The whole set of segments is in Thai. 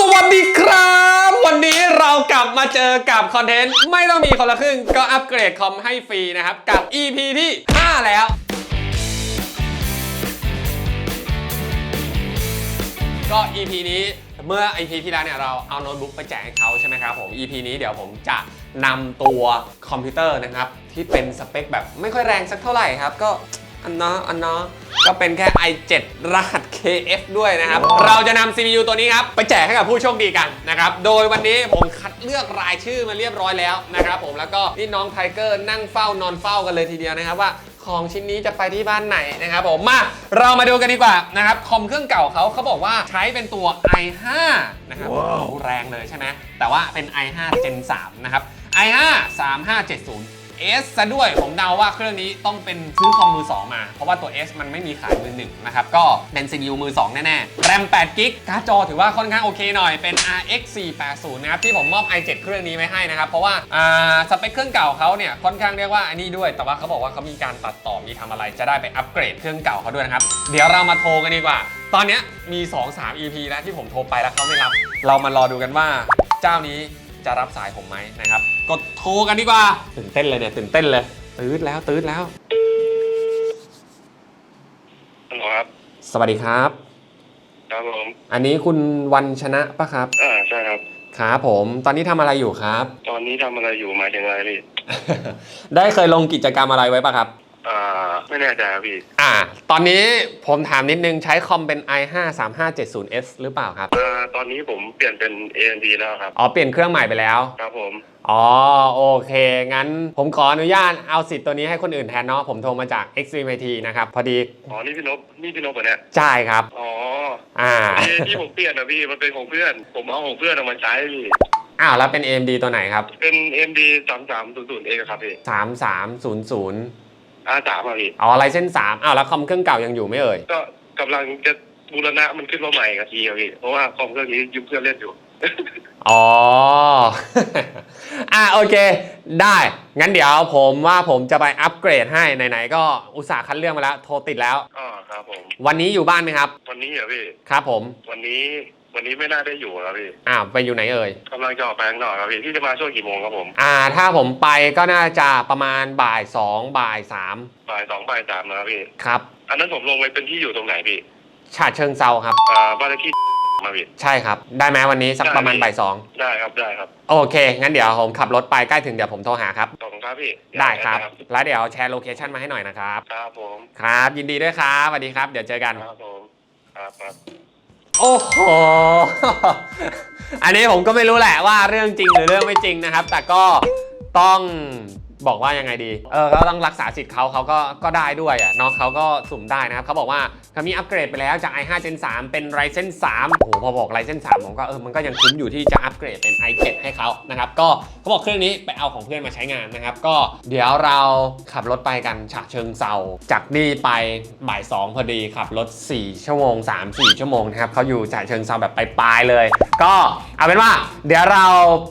สวัสดีครับ วันนี้เรากลับมาเจอกับคอนเทนต์ ไม่ต้องมีคนละครึ่งก็อัปเกรดคอมให้ฟรีนะครับ กับ EP ที่ 5 แล้ว ก็ EP นี้เมื่อ EP ที่แล้วเนี่ยเราเอาโน้ตบุ๊กไปแจกให้เขาใช่ไหมครับผม EP นี้เดี๋ยวผมจะนำตัวคอมพิวเตอร์นะครับ ที่เป็นสเปคแบบไม่ค่อยแรงสักเท่าไหร่ครับก็ อันเนาะอันเนาะก็เป็นแค่ i7 รหัส KF ด้วยนะครับ เราจะนำ CPU ตัวนี้ครับ ไปแจกให้กับผู้โชคดีกันนะครับ โดยวันนี้ผมคัดเลือกรายชื่อมาเรียบร้อยแล้วนะครับผมแล้วก็นี่น้องไทเกอร์นั่งเฝ้านอนเฝ้ากันเลยทีเดียวนะครับว่าของชิ้นนี้จะไปที่บ้านไหนนะครับผมมาเรามาดูกันดีกว่านะครับคอมเครื่องเก่าเขาเขาบอกว่าใช้เป็นตัว i5 นะครับโอ้โหแรงเลยใช่ไหมแต่ว่าเป็น i5 Gen 3 นะครับ i5 3570 S ซะด้วยผมเดาว่าเครื่องนี้ต้องเป็นซื้อคอมมือ 2 มา เพราะว่าตัว S มันไม่มีขายมือหนึ่งนะครับ ก็เป็น CPU มือ 2 แน่ๆ แรม8กิกการ์ดจอถือว่าค่อนข้างโอเคหน่อยเป็น RX 480นะครับ ที่ผมมอบ i7 เครื่องนี้ไว้ให้นะครับ เพราะว่าอ่าสเปคเครื่องเก่าเขาเนี่ย ค่อนข้างเรียกว่าอันนี้ด้วย แต่ว่าเขาบอกว่าเขามีการตัดต่อมีทำอะไรจะได้ไปอัปเกรดเครื่องเก่าเขาด้วยนะครับเดี๋ยวเรามาโทรกันดีกว่า ตอนนี้มี 2-3 EP แล้วที่ผมโทรไปแล้วเขาไม่รับ เรามารอดูกันว่าเจ้านี้ จะรับสายผมไหมนะครับ กดโทรกันดีกว่าตื่นเต้นเลยเนี่ยตื่นเต้นเลยตืดแล้วตืดแล้ว ฮัลโหลครับ สวัสดีครับ ครับผม อันนี้คุณวันชนะปะครับอ่าใช่ครับ ครับผม ตอนนี้ทำอะไรอยู่ครับ ตอนนี้ทำอะไรอยู่หมายถึงอะไรพี่ ได้เคยลงกิจกรรมอะไรไว้ปะครับ อ่าไม่แน่ใจครับพี่อ่า ตอนนี้ผมถามนิดนึงใช้คอมเป็น i5 3570s หรือเปล่าครับอ่าตอนนี้ผมเปลี่ยนเป็น AMD แล้วครับ อ๋อ เปลี่ยนเครื่องใหม่ไปแล้ว ครับผม อ๋อ โอเค งั้นผมขออนุญาตเอาสิทธิ์ตัวนี้ให้คนอื่นแทนเนาะผมโทรมาจาก Extreme IT นะครับ พอดีอ๋อ นี่พี่นพนี่พี่นพเหรอเนี่ยใช่ครับ อ๋ออ่า ที่ที่ผมเปลี่ยนนะพี่ มันเป็นของเพื่อน ผมเอาของเพื่อนเอามาใช้พี่อ้าว แล้วเป็น AMD ตัวไหนครับ เป็น AMD สามสามศูนย์ศูนย์เองครับพี่ 3300 อาสามอะพี่อ๋อไลเซนสามอ้าวแล้วคอมเครื่องเก่ายังอยู่ไม่เอ่ยก็กำลังจะบูรณะมันขึ้นมาใหม่กับทีครับพี่เพราะว่าคอมเครื่องนี้ยืมเพื่อนเล่นอยู่ อ๋อ อะโอเค ได้ งั้นเดี๋ยวผมว่าผมจะไปอัปเกรดให้ไหนๆก็อุตส่าห์คัดเลือกมาแล้ว โทรติดแล้วอ๋อครับผม วันนี้อยู่บ้านไหมครับ วันนี้เหรอพี่ ครับผม วันนี้ วันนี้ไม่น่าได้อยู่ครับพี่อ้าวไปอยู่ไหนเอ่ยกำลังจะออกไปข้างนอกครับพี่พี่จะมาช่วงกี่โมงครับผมอ่า ถ้าผมไปก็น่าจะประมาณบ่ายสองบ่ายสามบ่ายสองบ่ายสามนะครับพี่ครับ อันนั้นผมลงไปเป็นที่อยู่ตรงไหนพี่ฉาเชิงเซาครับ อ่าบ้านเลขที่มาพี่ ใช่ครับ ได้ไหมวันนี้สักประมาณบ่ายสองได้ครับได้ครับโอเค งั้นเดี๋ยวผมขับรถไปใกล้ถึงเดี๋ยวผมโทรหาครับ ขอบคุณครับพี่ได้ครับ แล้วเดี๋ยวแชร์โลเคชันมาให้หน่อยนะครับ ครับผมครับ ยินดีด้วยครับสวัสดีครับ เดี๋ยวเจอกัน ครับผมครับครับ โอ้โห อันนี้ผมก็ไม่รู้แหละว่าเรื่องจริงหรือเรื่องไม่จริงนะครับ แต่ก็ต้อง บอกว่ายังไงดี เออก็ต้องรักษาสิทธิ์เขาเขาก็ก็ได้ด้วยอะเนาะเขาก็สุ่มได้นะครับเขาบอกว่าเขามีอัปเกรดไปแล้วจาก i5 Gen 3 เป็น Ryzen 3 โอ้โห พอบอก Ryzen 3 ผมก็เออ มันก็ยังคุ้มอยู่ที่จะอัปเกรดเป็น i7 ให้เขานะครับ ก็เขาบอกเครื่องนี้ไปเอาของเพื่อนมาใช้งานนะครับ ก็เดี๋ยวเราขับรถไปกันฉะเชิงเซาจากนี่ไปบ่าย 2 พอดีขับรถ 4 ชั่วโมง 3-4 ชั่วโมงนะครับเขาอยู่ฉะเชิงเซาแบบไปปลายเลย ก็เอาเป็นว่า เดี๋ยวเรา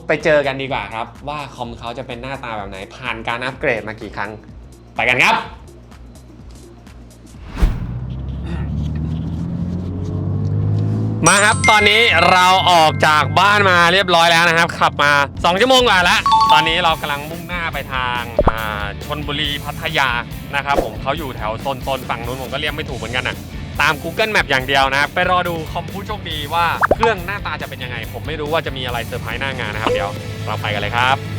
ไปเจอกันดีกว่าครับว่าคอมเขาจะเป็นหน้าตาแบบไหนผ่านการอัปเกรดมากี่ครั้ง ไปกันครับ มาครับตอนนี้เราออกจากบ้านมาเรียบร้อยแล้วนะครับ ขับมา 2 ชั่วโมงกว่าแล้ว ตอนนี้เรากำลังมุ่งหน้าไปทางาชนบุรีพัทยานะครับผมเขาอยู่แถวโซนโซนฝั่งนู้นผมก็เรียกไม่ถูกเหมือนกันนะตาม Google Map อย่างเดียวนะครับ ไปรอดูคอมผู้โชคดีว่าเครื่องหน้าตาจะเป็นยังไง ผมไม่รู้ว่าจะมีอะไรเซอร์ไพรส์หน้างานนะครับ เดี๋ยวเราไปกันเลยครับ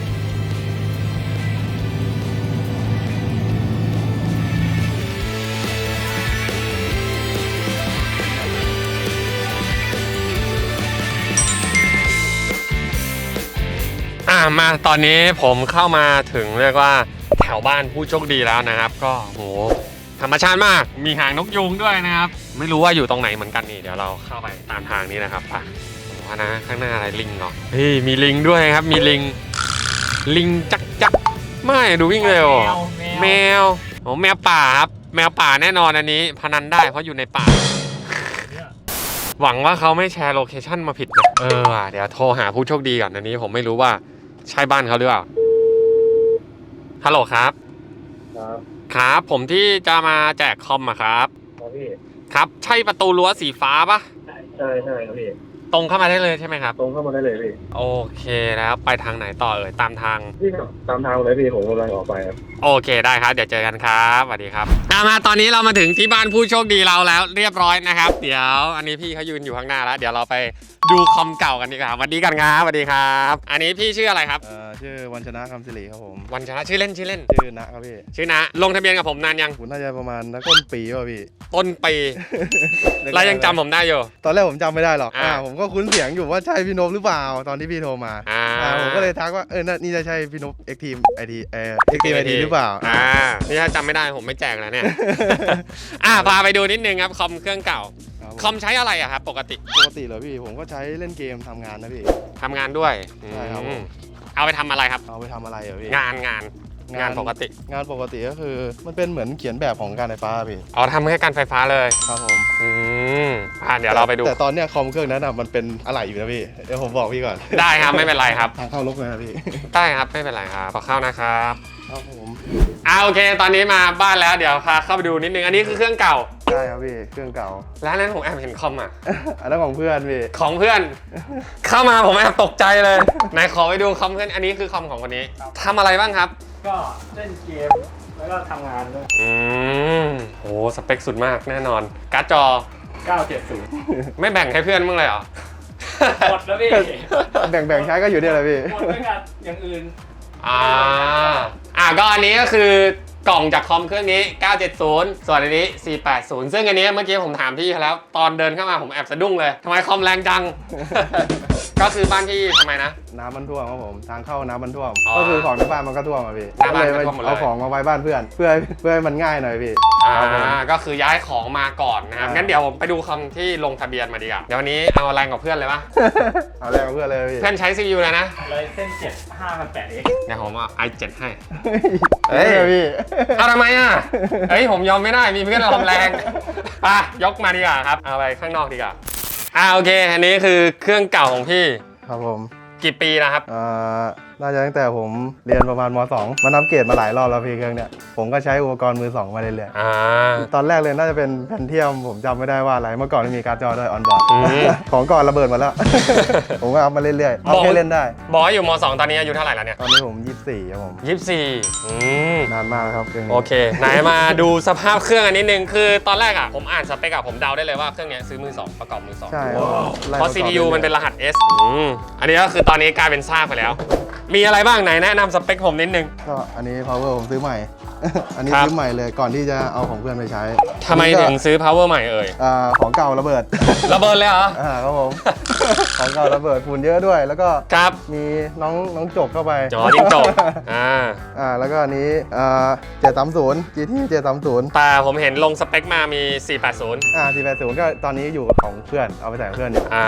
มาตอนนี้ผมเข้ามาถึงเรียกว่าแถวบ้านผู้โชคดีแล้วนะครับ ก็โหธรรมชาติมาก มีหางนกยุงด้วยนะครับ ไม่รู้ว่าอยู่ตรงไหนเหมือนกันนี่เดี๋ยวเราเข้าไปตามทางนี้นะครับป่ะว่านะข้างหน้าอะไรลิงเหรอเฮ้ยมีลิงด้วยครับ มีลิง ลิงจักจักไม่ดูวิ่งเร็วแมวโอ้แมวป่าครับแมวป่าแน่นอนอันนี้ พนันได้เพราะอยู่ในป่า หวังว่าเขาไม่แชร์โลเคชั่นมาผิดนะเออว่ะเดี๋ยวโทรหาผู้โชคดีก่อนอันนี้ผมไม่รู้ว่า ใช่บ้านเขาหรือเปล่า ฮัลโหลครับ ครับครับ ผมที่จะมาแจกคอมอะครับ ครับพี่ ครับ ใช่ประตูรั้วสีฟ้าปะใช่ใช่ครับพี่ตรงเข้ามาได้เลยใช่ไหมครับ ตรงเข้ามาได้เลยพี่โอเคแล้วไปทางไหนต่อเอ่ยตามทาง พี่ตามทางเลยพี่ผมกำลังออกไปครับโอเคได้ครับ เดี๋ยวเจอกันครับสวัสดีครับอามาตอนนี้เรามาถึงที่บ้านผู้โชคดีเราแล้ว เรียบร้อยนะครับ เดี๋ยวอันนี้พี่เขายืนอยู่ข้างหน้าแล้ว เดี๋ยวเราไปดูคอมเก่ากันดีกว่าสวัสดีกันครับสวัสดีครับ อันนี้พี่ชื่ออะไรครับ เอ่อชื่อวันชนะคำสิริครับผม วันชนะชื่อเล่นชื่อเล่น ชื่อนะครับพี่ชื่อนะ ลงทะเบียนกับผมนานยังผมน่าจะประมาณนักต้นปีป่ะพี่ ต้นปีเรายังจำผมได้อยู่ ตอนแรกผมจำไม่ได้หรอกอ่า อ่าผมก็คุ้นเสียงอยู่ว่าใช่พี่นพหรือเปล่าตอนที่พี่โทรมาอ่าอ่าผมก็เลยทักว่าเออน่านี่จะใช่พี่นพเอ็กทีมไอทีเอเอ็กทีมไอทีหรือเปล่าอ่า นี่ถ้าจำไม่ได้ผมไม่แจกแล้วเนี่ย อ่าพาไปดูนิดนึงครับคอมเครื่องเก่า ครับคอมใช้อะไรอะครับปกติปกติเหรอพี่ผมก็ใช้เล่นเกมทำงานนะพี่ ทำงานด้วยใช่ครับผม อืมเอาไปทำอะไรครับ เอาไปทำอะไรเหรอพี่งานงาน งานปกติ งานปกติก็คือ มันเป็นเหมือนเขียนแบบของการไฟฟ้าพี่อ๋อทำให้การไฟฟ้าเลยครับผมอืมอ่าเดี๋ยวเราไปดู แต่ตอนเนี้ยคอมเครื่องนั้นอะมันเป็นอะไรอยู่นะพี่เดี๋ยวผมบอกพี่ก่อนได้ครับไม่เป็นไรครับ ทางเข้าลกเลยนะพี่ได้ครับไม่เป็นไรครับขอเข้านะครับครับผมอ่าโอเค ตอนนี้มาบ้านแล้วเดี๋ยวพาเข้าไปดูนิดนึงอันนี้คือเครื่องเก่าใช่ครับพี่เครื่องเก่า ร้านนั้นผมแอบเห็นคอมอะ อันนั้นของเพื่อนพี่ของเพื่อน เข้ามาผมแอบตกใจเลยไหนขอไปดูคอมเพื่อนอันนี้คือคอมของคนนี้ทำอะไรบ้างครับ ก็เล่นเกม แล้วก็ทำงานด้วย อืมโหสเปคสุดมากแน่นอน การ์ดจอ 970 ไม่แบ่งให้เพื่อนมั้างเลยเหรอ หมดแล้วพี่ แบ่งแบ่งๆใช้ก็อยู่เนี่ยแหละพี่ หมดไม่กันอย่างอื่น อ่า อ่าก็อันนี้ก็คือกล่องจากคอมเครื่องนี้ 970 ส่วนอันนี้ 480 ซึ่งอันนี้เมื่อกี้ผมถามพี่เขาแล้ว ตอนเดินเข้ามาผมแอบสะดุ้งเลย ทำไมคอมแรงจัง ก็คือบ้านพี่ทำไมนะ น้ำมันท่วมครับผมทางเข้าน้ำมันท่วม อ๋อก็คือของในบ้านมันก็ท่วมอะพี่หน้าบ้านเลยก็ท่วมหมดเลย เอาของมาไว้บ้านเพื่อน เพื่อเพื่อให้มันง่ายหน่อยพี่อ่าครับผม ก็คือย้ายของมาก่อนนะครับ อ่างั้ งั้นเดี๋ยวผมไปดูคอมที่ลงทะเบียนมาดีกว่าเดี๋ยววันนี้เอาแรงกว่าเพื่อนเลยปะ เอาแรงกับเพื่อนเลยพี่เพื่อนใช้ CPU เลยนะ เลยเส้น7 5,800 x เดี๋ยวผมเอา i7 ให้ เฮ้ยพี่ เอาทำไมอะ เฮ้ยผมยอมไม่ได้มีเพื่อนเราทำแรง ไปยกมาดีกว่าครับ เอาไปข้างนอกดีกว่า อ่าโอเค อันนี้คือเครื่องเก่าของพี่ ครับผม กี่ปีนะครับอ่า น่าจะตั้งแต่ผมเรียนประมาณม .2 มันอัปเกรดมาหลายรอบแล้วพี่เครื่องเนี้ยผมก็ใช้อุปกรณ์มือสองมาเรื่อยอ่า ๆตอนแรกเลยน่าจะเป็นแผ่นเทียมผมจำไม่ได้ว่าอะไรเมื่อก่อนไม่มีการ์ดจอด้วยออนบอร์ดอืม ของก่อนระเบิดมาแล้ว ผมก็เอามาเรื่อยๆเอาบอกแค่เล่นได้ บอกว่าอยู่ม 2 ตอนนี้อายุเท่าไหร่แล้วเนี่ยตอนนี้ผม 24ครับผม24อืม นานมากแล้วครับเครื่องนี้ โอเค ไหนมาดูสภาพเครื่องอันนิดนึง คือตอนแรกอะ ผมอ่านสเปคอะผมเดาได้เลยว่าเครื่องเนี้ยซื้อมือสองประกอบมือสองใช่ครับไล่เพราะปกอบ CPU มันเป็นรหัส S อืมอันนี้ก็คือตอนนี้กลายเป็นซากไปแล้ว มีอะไรบ้างไหนแนะนำสเปคผมนิดนึง ก็อันนี้ power ผมซื้อใหม่ อันนี้ครับ ซื้อใหม่เลยก่อนที่จะเอาของเพื่อนไปใช้ทำไมอันนี้ก็ถึงซื้อ power ใหม่เอ่ยอ่าของเก่าระเบิด ระเบิดเลยเหรอ อ่าครับผม ของเก่าระเบิดฝุ่นเยอะด้วย แล้วก็ครับมีน้องน้องจกเข้าไปจอจิ้งจกอ่า อ่าแล้วก็อันนี้อ่า730 GT 730แต่ผมเห็นลงสเปคมามี 480 อ่า480ก็ตอนนี้อยู่ของเพื่อนเอาไปใส่เพื่อนอยู่ อ่า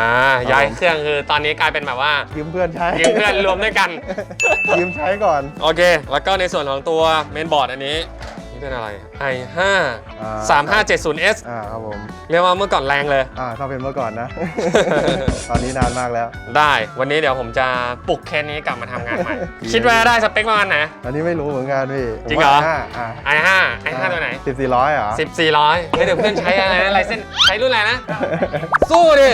ย้ายเครื่องคือตอนนี้กลายเป็นแบบว่ายืมเพื่อนใช้ ยืมเพื่อนรวมด้วยกันยืมใช้ก่อน โอเค แล้วก็ในส่วนของตัวเมนบอร์ดอันนี้ นี่เป็นอะไร i5 อ่า 3570s อ่าครับผมเรียกว่าเมื่อก่อนแรงเลย อ่าถ้าเป็นเมื่อก่อนนะ ตอนนี้นานมากแล้ว ได้ วันนี้เดี๋ยวผมจะปลุกเคนนี้กลับมาทำงานใหม่ คิดว่าได้สเปคประมาณไหน อันนี้ไม่รู้เหมือนกันพี่จริงเหรอ ผมว่าอ่า i5 i5 ตัวไหน สิบสี่ร้อยเหรอ10 400เฮ้ยเดี๋ยวเพื่อนใช้อะไรนะไรเส้นใช้รุ่นอะไรนะ สู้ดิ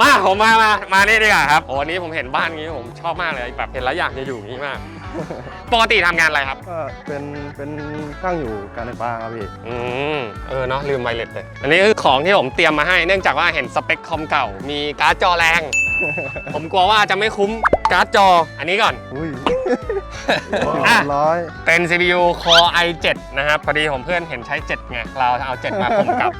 มาผมมามามานี่ดีกว่าครับโอ้วันนี้ผมเห็นบ้านนี้ผมชอบมากเลยแบบเห็นแล้วอยากจะอยู่อย่างนี้มาก ปกติทำงานอะไรครับ ก็เป็นเป็นช่างอยู่การไฟฟ้าครับพี่อืม เออเนาะลืมไวเลสเลย อันนี้คือของที่ผมเตรียมมาให้เนื่องจากว่าเห็นสเปคคอมเก่า มีการ์ดจอแรง ผมกลัวว่าจะไม่คุ้มการ์ดจออันนี้ก่อน อุ้ยอะ ร้อยเป็น CPU Core i7 นะครับพอดีผมเพื่อนเห็นใช้ 7 ไง เราเอา 7 มาผมกลับ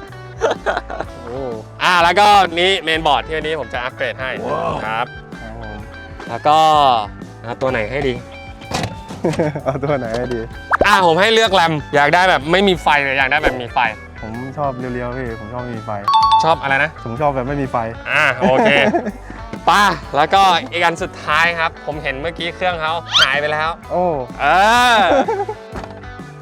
โอ้อ่า แล้วก็นี้เมนบอร์ดที่วันนี้ผมจะอัปเกรดให้ครับ ครับผมแล้วก็เอาตัวไหนให้ดี เอาตัวไหนให้ดี อ่าผมให้เลือกแรมอยากได้แบบไม่มีไฟเลยอยากได้แบบมีไฟ ผมชอบเรียวๆพี่ ผมชอบไม่มีไฟ ชอบอะไรนะ ผมชอบแบบไม่มีไฟ อ่าโอเคป้าแล้วก็อีกอันสุดท้ายครับ ผมเห็นเมื่อกี้เครื่องเขาหายไปแล้วโอ้ เออ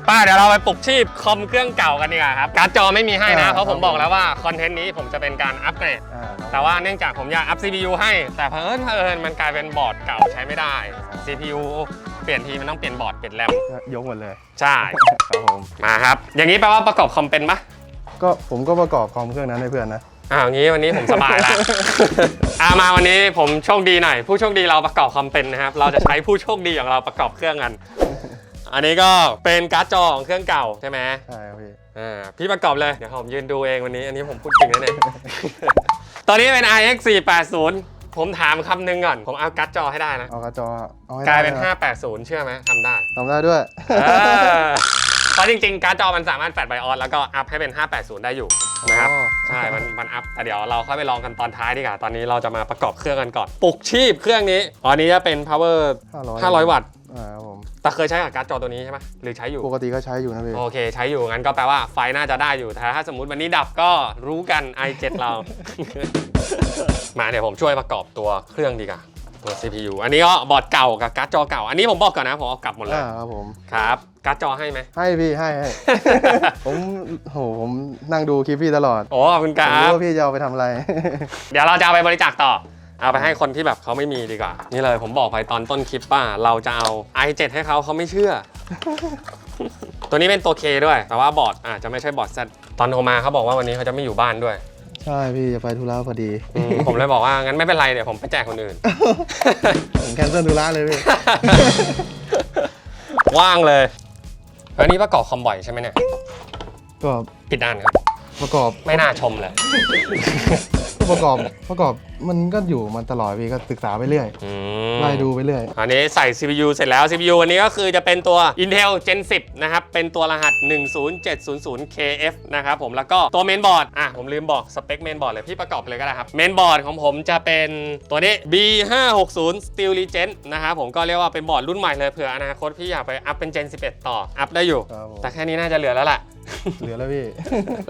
ป้าเดี๋ยวเราไปปลุกชีพคอมเครื่องเก่ากันดีกว่าครับการ์ดจอไม่มีให้นะเพราะผมบอกแล้วว่าคอนเทนต์นี้ผมจะเป็นการอัปเกรด อ่าครับ แต่ว่าเนื่องจากผมอยากอัพ CPU ให้ แต่เพิ่นเพิ่นมันกลายเป็นบอร์ดเก่าใช้ไม่ได้ CPU เปลี่ยนทีมันต้องเปลี่ยนบอร์ดเปลี่ยนแรมยกหมดเลย ใช่ ครับผม มาครับ อย่างนี้แปลว่าประกอบคอมเป็นปะก็ผมก็ประกอบคอมเครื่องนั้นให้เพื่อนนะอ่าอย่างนี้วันนี้ผมสบายละ อามาวันนี้ผมโชคดีหน่อย ผู้โชคดีเราประกอบคอมเป็นนะครับ เราจะใช้ผู้โชคดีของเราประกอบเครื่องกัน อันนี้ก็เป็นการ์ดจอของเครื่องเก่าใช่ไหมใช่ครับพี่ อ่าพี่ประกอบเลย เดี๋ยวผมยืนดูเองวันนี้ อันนี้ผมพูดจริงนะเนี่ย ตอนนี้เป็น iX 480 ผมถามคำหนึ่งก่อน ผมเอาการ์ดจอให้ได้นะ เอากระจอเอาให้กลายเป็นได้ะ580 เชื่อไหมทำได้ ทำได้ด้วย เออเพราะจริงๆ การ์ดจอมันสามารถแฟลชไบออนแล้วก็อัพให้เป็น 580 ได้อยู่นะครับ อ๋อ ใช่ มันมันอัพแต่เดี๋ยวเราค่อยไปลองกันตอนท้ายดีกว่า ตอนนี้เราจะมาประกอบเครื่องกันก่อน ปลุกชีพเครื่องนี้ตอนนี้จะเป็น power 500 500 วัตต์ อ่าครับผมแต่เคยใช้กับการ์ดจอตัวนี้ใช่ไหมหรือใช้อยู่ ปกติก็ใช้อยู่นะพี่โอเคใช้อยู่งั้นก็แปลว่าไฟน่าจะได้อยู่แต่ถ้าสมมติวันนี้ดับก็รู้กัน i7 เรา มาเดี๋ยวผมช่วยประกอบตัวเครื่องดีกว่าตัว CPU อันนี้ก็บอร์ดเก่ากับการ์ดจอเก่า อันนี้ผมบอกก่อนนะผมเอากลับหมดเลยอ่าครับผม ครับ การ์ดจอให้ไหม ให้พี่ให้ให้ ผมโหผมนั่งดูคลิปพี่ตลอดโอ้ขอบคุณคผมรัรู้บว่าพี่จะเอาไปทำอะไร เดี๋ยวเราจะเอาไปบริจาคต่อ เอาไปให้คนที่แบบเขาไม่มีดีกว่า นี่เลยผมบอกไปตอนต้นคลิปว่าเราจะเอา i7 ให้เขาเขาไม่เชื่อ ตัวนี้เป็นตัว K ด้วย แต่ว่าบอร์ดอาจจะไม่ใช่บอร์ด Z ตอนโทรมาเขาบอกว่าวันนี้เขาจะไม่อยู่บ้านด้วยใช่พี่จะไปธุระพอดีอืมผมเลยบอกว่างั้นไม่เป็นไรเดี๋ยวผมไปแจกคนอื่น ผมแคนเซิลธุระเลยพี่ ว่างเลยแล้วนี่ประกอบคอมบ่อยใช่ไหมเนี่ยก็ผิดด้านครับ ประกอบไม่น่าชมเลย ประกอบประกอบมันก็อยู่มันตลอดพี่ก็ศึกษาไปเรื่อยอืม ไล่ดูไปเรื่อย อันนี้ใส่ CPU เสร็จแล้ว CPU วันนี้ก็คือจะเป็นตัว Intel Gen 10 นะครับ เป็นตัวรหัส 10700KF นะครับผม แล้วก็ตัวเมนบอร์ด อะ ผมลืมบอกสเปคเมนบอร์ดเลย พี่ประกอบเลยก็ได้ครับ เมนบอร์ดของผมจะเป็นตัวนี้ B560 Steel Legend นะครับผมก็เรียกว่าเป็นบอร์ดรุ่นใหม่เลยเผื่ออนาคตพี่อยากไปอัพเป็น Gen 11 ต่อ อัพได้อยู่ ครับผม แต่แค่นี้น่าจะเหลือแล้วแหละ เหลือแล้วพี่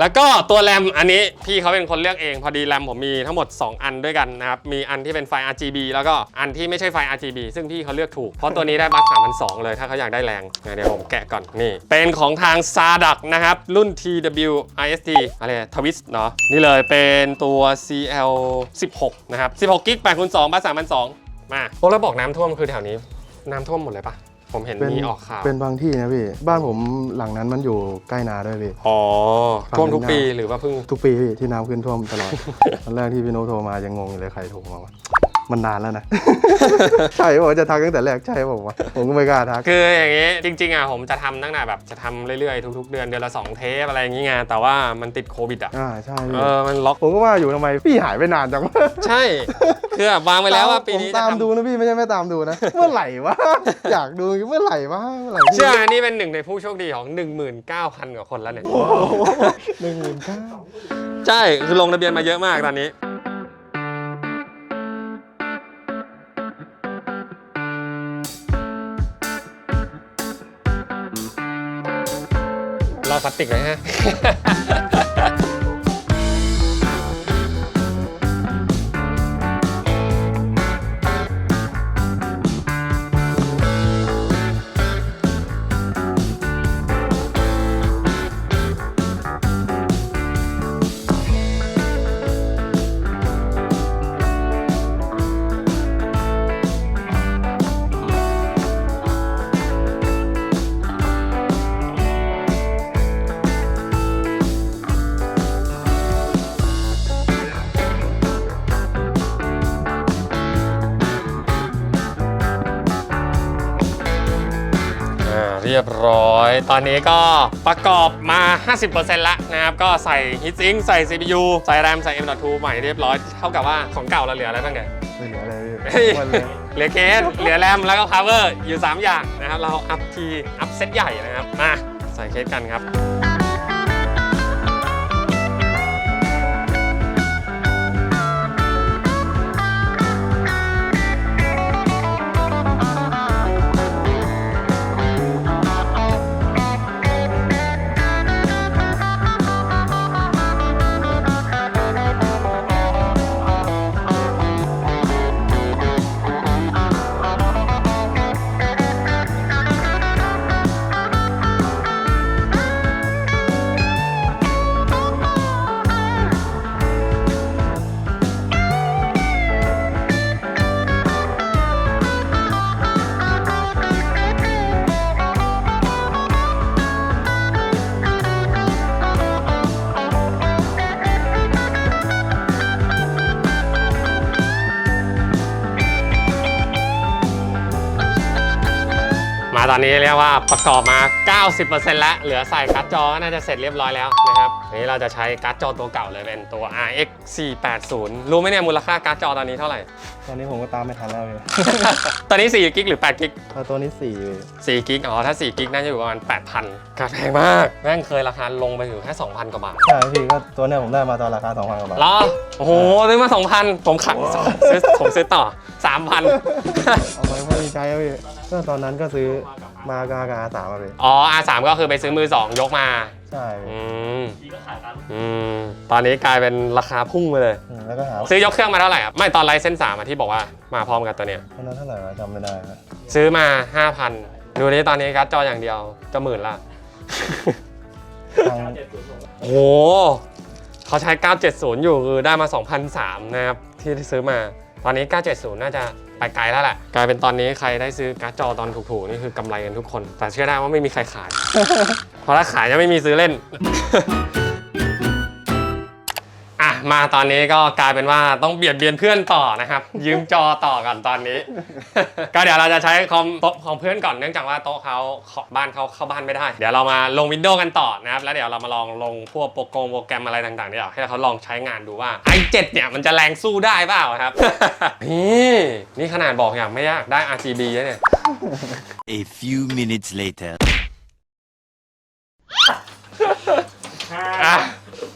แล้วก็ตัวแรมอันนี้พี่เขาเป็นคนเลือกเอง พอดีแรมผมมีทั้งหมด 2 อันด้วยกันนะครับ มีอันที่เป็นไฟ RGB แล้วก็อันที่ไม่ใช่ไฟ RGB ซึ่งพี่เขาเลือกถูก เพราะตัวนี้ได้บัค3,200 เลย ถ้าเขาอยากได้แรงนะเดี๋ยวผมแกะก่อน นี่ เป็นของทาง s a d a c นะครับ รุ่น TW IST อะไรทวิสเนาะ นี่เลยเป็นตัว CL 16 นะครับ 16กิก8คูณ2บัค3,200มาโอ้แล้วบอกน้ำท่วมคือแถวนี้น้ำท่วมหมดเลยปะ ผมเห็นเป็นมีออกข่าว เป็นบางที่นะพี่ บ้านผมหลังนั้นมันอยู่ใกล้นาด้วยพี่ อ๋อ ท่วมทุกฝั่งปีนี้นะหรือว่าเพิ่ง ทุกปีพี่ที่น้ำขึ้นท่วมตลอดตอนแรกที่พี่โนตโทรมายังงงอยู่เลยใครโทรมาวะมันนานแล้วนะ ใช่ผมจะทักตั้งแต่แรกใช่ผมวะผมก็ไม่กล้าทัก คืออย่างนี้จริง ๆอะผมจะทำตั้งแต่แบบจะทำเรื่อยๆ ทุกๆ เดือนเดือนละ2เทปอะไรอย่างงี้ไงแต่ว่ามันติดโควิดอะอ่าใช่เอพี่อมันล็อกผมก็ว่าอยู่ทำไมพี่หายไปนานจังวะใช่ คือแบบวางไปแล้วว่าปีนี้ผมจะตามทำ ดูนะพี่ไม่ใช่ไม่ตามดูนะ เมื่อไหร่วะ อยากดูเมื่อไหร่วะเมื่อไหร่พี่เชื่ออันนี้เป็นหนึ่งในผู้โชคดีของ 19,000 กว่าคนแล้วเนี่ย หนึ่งหมื่นเก้าใช่ คือลงทะเบียนมาเยอะมากตอนนี้ รอพลาสติกไว้ฮะ รียบร้อย ตอนนี้ก็ประกอบมา 50%แล้วนะครับ ก็ใส่ฮิตซิงใส่ CPU ใส่แรมใส่ M.2 ใหม่เรียบร้อย เท่ากับว่าของเก่าเราเหลืออะไรบ้างเนี่ยไม่เหลืออะไรเฮ้ยพี่หมดเลยเหลือเคส เหลือแรม แล้วก็ power อยู่ 3 อย่างนะครับ เราอัพที อัพเซตใหญ่นะครับ มา ใส่เคสกันครับ ตอนนี้เรียกว่าประกอบมา 90%แล้ว เหลือใส่การ์ดจอก็น่าจะเสร็จเรียบร้อยแล้วนะครับนนี้เราจะใช้การ์ดจอตัวเก่าเลยเป็นตัว RX 480รู้ไหมเนี่ยมูลค่าการ์ดจอตอนนี้เท่าไหร่ ตอนนี้ผมก็ตามไม่ทันแล้วพี่ตอนนี้4กิกหรือ8กิกเอาตัวนี้สี่พี่4กิกอ๋อถ้า4กิกน่าจะอยู่ประมาณ8,000การแพงมากแม่งเคยราคาลงไปถึงแค่2,000 กว่าบาทใช่พี่ก็ตัวเนี้ยผมได้มาตอนราคา2 0 0 0กว่าบาท เหรอโอ้โหซื้อมา2,000ผมขายซื้อผมซื้อต่อ 3,000 เอาไปไม่มีใช้อะพี่ก็ตอนนั้นก็ซื้อมากากาสามอะพี่อ๋อ R3 ก็คือไปซื้อมือ2ยกมา ใช่อืม ทีก็ขายตามอืมตอนนี้กลายเป็นราคาพุ่งไปเลย อืมแล้วก็หาซื้อยกเครื่องมาเท่าไหร่ครับไม่ตอนไลเซนส์สามอะที่บอกว่ามาพร้อมกับตัวเนี้ยตอนนั้นเท่าไหร่วะจำไม่ได้ครับซื้อมา 5,000 ดูนี้ตอนนี้การ์ดจออย่างเดียวจะหมื่นละ ทางเจ็ดศูนย์ผมโอ้โหเขาใช้ 970 อยู่คือได้มา2,003นะครับที่ซื้อมา ตอนนี้ 970 น่าจะไปไกลแล้วแหละ กลายเป็นตอนนี้ใครได้ซื้อการ์ดจอตอนถูกๆ นี่คือกำไรกันทุกคน แต่เชื่อได้ว่าไม่มีใครขาย เพราะถ้าขายจะไม่มีซื้อเล่น อะมาตอนนี้ก็กลายเป็นว่าต้องเบียดเบียนเพื่อนต่อนะครับ ยืมจอต่อก่อนตอนนี้ ก็เดี๋ยวเราจะใช้คอมโต๊ะของเพื่อนก่อนเนื่องจากว่าโต๊ะเขาบ้านเขาเข้าบ้านไม่ได้ เดี๋ยวเรามาลงวินโดว์กันต่อนะครับ แล้วเดี๋ยวเรามาลองลงพวกโปรแกรมโปรแกรมอะไรต่างๆเดี๋ยวให้เขาลองใช้งานดูว่า i7 เนี่ยมันจะแรงสู้ได้เปล่าครับ นี่นี่ขนาดบอกอย่างไม่ยากได้ RGB แล้วเนี่ย A few minutes later. ห้าอะ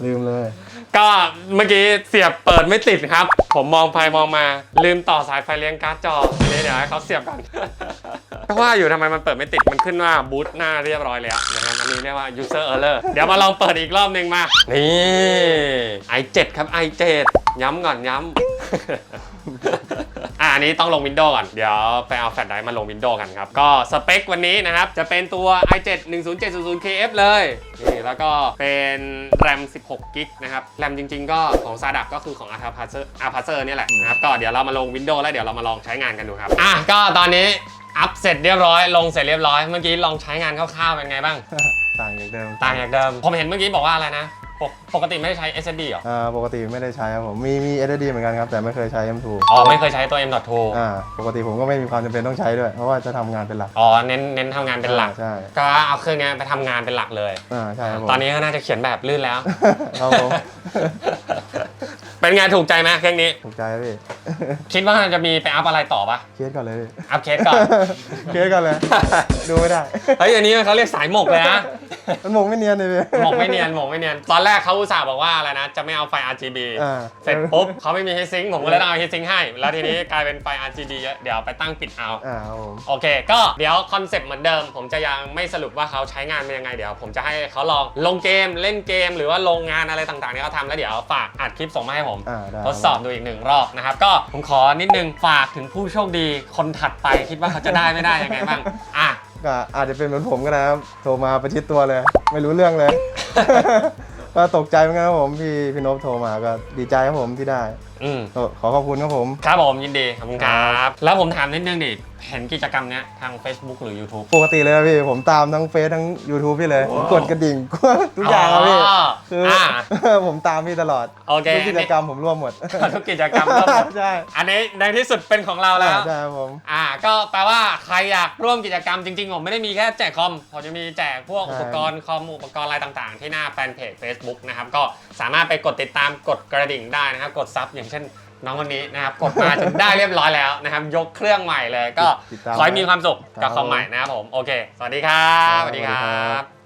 ลืมเลย ก็เมื่อกี้เสียบเปิดไม่ติดครับ ผมมองไปมองมา ลืมต่อสายไฟเลี้ยงการ์ดจออันนี้เดี๋ยวให้เขาเสียบก่อนก็ว่าอยู่ทำไมมันเปิดไม่ติด มันขึ้นว่าบูตหน้าเรียบร้อยแล้วนะครับอันนี้เรียกว่า user error เดี๋ยวมาลองเปิดอีกรอบหนึ่งมา นี่ i7 ครับ i7 ย้ำก่อนย้ำ อะอันนี้ต้องลง Windows ก่อน เดี๋ยวไปเอาแฟลชไดรฟ์มาลง Windows กันครับ ก็สเปควันนี้นะครับ จะเป็นตัว i7 10700KF เลย นี่แล้วก็เป็น RAM 16 กิกนะครับ RAM จริงๆ ก็ของ s a d a p ก็คือของ a r p a z e r a r p a z e r เซอร์นี่แหละนะครับ ก็เดี๋ยวเรามาลง Windows แล้วเดี๋ยวเรามาลองใช้งานกันดูครับ อะก็ตอนนี้อัพเสร็จเรียบร้อย ลงเสร็จเรียบร้อย เมื่อกี้ลองใช้งานคร่าวๆเป็นไงบ้างต่างจากเดิมต่างจากเดิม ผมเห็นเมื่อกี้บอกว่าอะไรนะ ปกปกติไม่ได้ใช้ SSD เหรอ อ่าปกติไม่ได้ใช้ครับผมมีมี SSD เหมือนกันครับ แต่ไม่เคยใช้ M2 อ๋อ ไม่เคยใช้ตัว M.2 อ่าปกติผมก็ไม่มีความจำเป็นต้องใช้ด้วย เพราะว่าจะทำงานเป็นหลักอ๋อ เน้นเน้นทำงานเป็นหลักใช่ก็เอาเครื่องเนี้ยไปทำงานเป็นหลักเลย อ่าใช่ครับผม ตอนนี้ก็น่าจะเขียนแบบลื่นแล้ว ครับผม เป็นไงถูกใจไหมเครื่องนี้ ถูกใจพี่ คิดว่าจะมีไปอัพอะไรต่อปะเคสก่อนเลยพี่อัพเคสก่อน เคสก่อนเลย ดูไม่ได้เฮ้ยอันนี้เขาเรียกสายหมกเลยนะ มันหมงไม่เนียนเลยพี่หมกไม่เนียนหมกไม่เนียน ตอนแรกเขาอุตส่าห์บอกว่าอะไรนะ จะไม่เอาไฟ RGB อ่าเสร็จปุ๊บเขาไม่มีให้ซิงค์ผมก็เลยต้องเอาให้ซิงค์ให้ แล้วทีนี้กลายเป็นไฟ RGB เยอะเดี๋ยวไปตั้งปิดเอา อ่าครับผม โอเค ก็เดี๋ยวคอนเซปต์เหมือนเดิม ผมจะยังไม่สรุปว่าเขาใช้งานเป็นยังไงเดี๋ยว ผมจะให้เขาลองลงเกมเล่นเกมหรือว่าลงงานอะไรต่างๆที่เขาทำแล้วเดี๋ยวฝากอัดคลิปส่งมาให้ผมอ่าได้ ทดสอบดูอีกหนึ่งรอบนะครับ ก็ผมขอนิดนึงฝากถึงผู้โชคดีคนถัดไปคิดว่าเขาจะได้ไม่ได้ยังไงบ้างอะ ก็อาจจะเป็นเหมือนผมก็ได้ครับโทรมาประชิดตัวเลย ไม่รู้เรื่องเลย ก็ตกใจเหมือนกันครับผมพี่พี่นพโทรมาก็ดีใจครับผมที่ได้อืม ก็ขอขอบคุณครับผม ครับผมยินดีขอบคุณครับ แล้วผมถามนิดนึงดิเห็นกิจกรรมเนี้ยทาง Facebook หรือ YouTube ปกติเลยนะพี่ ผมตามทั้งเฟซทั้ง YouTube พี่เลยผมกดกระดิ่ง ทุกอย่างครับพี่อ๋อคืออ่าผมตามพี่ตลอดโอเค ทุกกิจกรรมผมร่วมหมด ทุกกิจกรรมก็หมดใช่อันนี้ในที่สุดเป็นของเราแล้ว ใช่ครับผม อ่า ก็แปลว่าใครอยากร่วมกิจกรรมจริงๆ ผมไม่ได้มีแค่แจกคอม ผมจะมีแจกพวกใช่อุปกรณ์คอม อุปกรณ์อะไรต่างๆ ที่หน้าแฟนเพจ Facebook นะครับ ก็สามารถไปกดติดตามกดกระดิ่งได้นะครับ กดซับอย่างเช่น น้องคนนี้นะครับกดมาจนได้เรียบร้อยแล้วนะครับ ยกเครื่องใหม่เลยก็ติดตามขอให้มีความสุขกับครับคอมใหม่นะครับผม โอเค สวัสดีครับ สวัสดีคสวัสดีรัครับ บ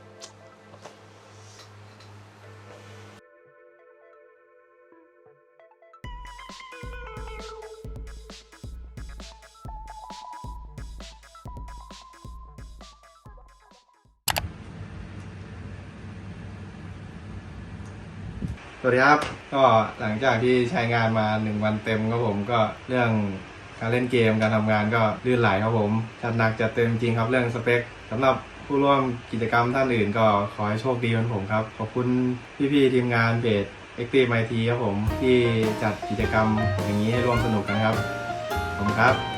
สวัสดีครับ ก็หลังจากที่ใช้งานมา 1 วันเต็มครับผมก็เรื่องการเล่นเกมการทำงานก็ลื่นไหลครับผมจัดหนักจัดเต็มจริงครับเรื่องสเปคสำหรับผู้ร่วมกิจกรรมท่านอื่นก็ขอให้โชคดีเหมือนผมครับ ขอบคุณพี่ๆทีมงานเพจ Active IT ครับผมที่จัดกิจกรรมอย่างนี้ให้ร่วมสนุกกันครับ ผมครับ